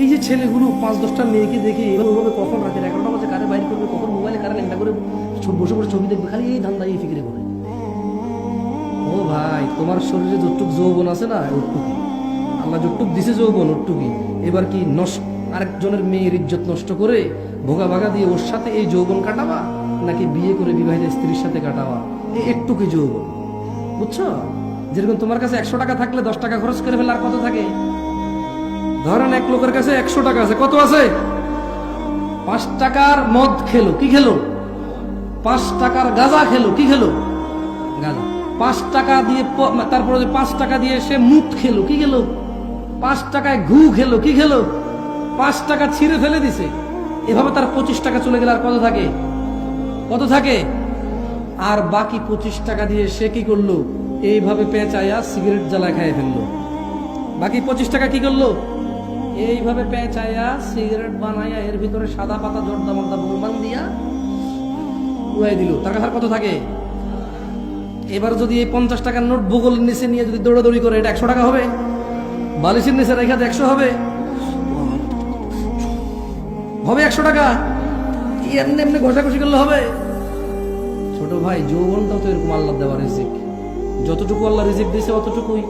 এই যে ছেলেগুলো পাঁচ দশটা মেয়েকে দেখে এভাবে কখন রাতের এগারোটা বাজে? কারে বাইর করবে? কখন মোবাইলে কারে লেখা করে বসে বসে ছবি দেখবে? খালি এই ধান্দা, এই ফিকিরে করে। ও ভাই, তোমার শরীরে যতটুক যৌবন আছে না, ওটুকুই। আল্লাহ যতটুক দিছে যৌবন, ওটুকুই। এবার কি নষ্ট আরেকজনের মেয়ের ইজ্জত নষ্ট করে ভোগা ভাগা দিয়ে ওর সাথে এই যৌবন কাটাবা, নাকি বিয়ে করে বিবাহিত স্ত্রীর সাথে কাটাবা? এই একটুকুই যৌবন। বুঝছ? যেরকম তোমার কাছে একশো টাকা থাকলে দশ টাকা খরচ করে ফেলে আর কত থাকে? ধরেন এক লোকের কাছে একশো টাকা আছে, কত আছে? পাঁচ টাকার মদ খেলো, কি খেলো? পাঁচ টাকার গাঁজা খেলো, কি খেলো? গাঁজা। পাঁচ টাকা দিয়ে তারপরে পাঁচ টাকা দিয়ে সে মুখ খেলো, কি খেলো? পাঁচ টাকায় ঘু খেলো, কি খেলো? পাঁচ টাকা ছিঁড়ে ফেলে দিছে। এভাবে তার পঁচিশ টাকা চলে গেলে আর কত থাকে? কত থাকে? আর বাকি পঁচিশ টাকা দিয়ে সে কি করল? এইভাবে পেঁচাইয়া সিগারেট জ্বালায় খাইয়ে ফেলল। বাকি পঁচিশ টাকা কি করল? এইভাবে পেঁচাইয়া সিগারেট বানাইয়া এর ভিতরে সাদা পাতা, জর্দা মর্দা বোমান দিয়া উড়াই দিল। তার কাছে কত থাকে? এবার যদি এই পঞ্চাশ টাকার নোট ভূগোল নিচে নিয়ে যদি দৌড়াদৌড়ি করে, এটা একশো টাকা হবে? বালিশের নিচে রেখা একশো হবে? হবে একশো টাকা? এমনি এমনি ঘষাঘষি করলে হবে? ছোট ভাই, যৌবনটাও তো এরকম আল্লাহ দেওয়া রিজিক। যতটুকু আল্লাহ রিজিক দিয়েছে, অতটুকুই।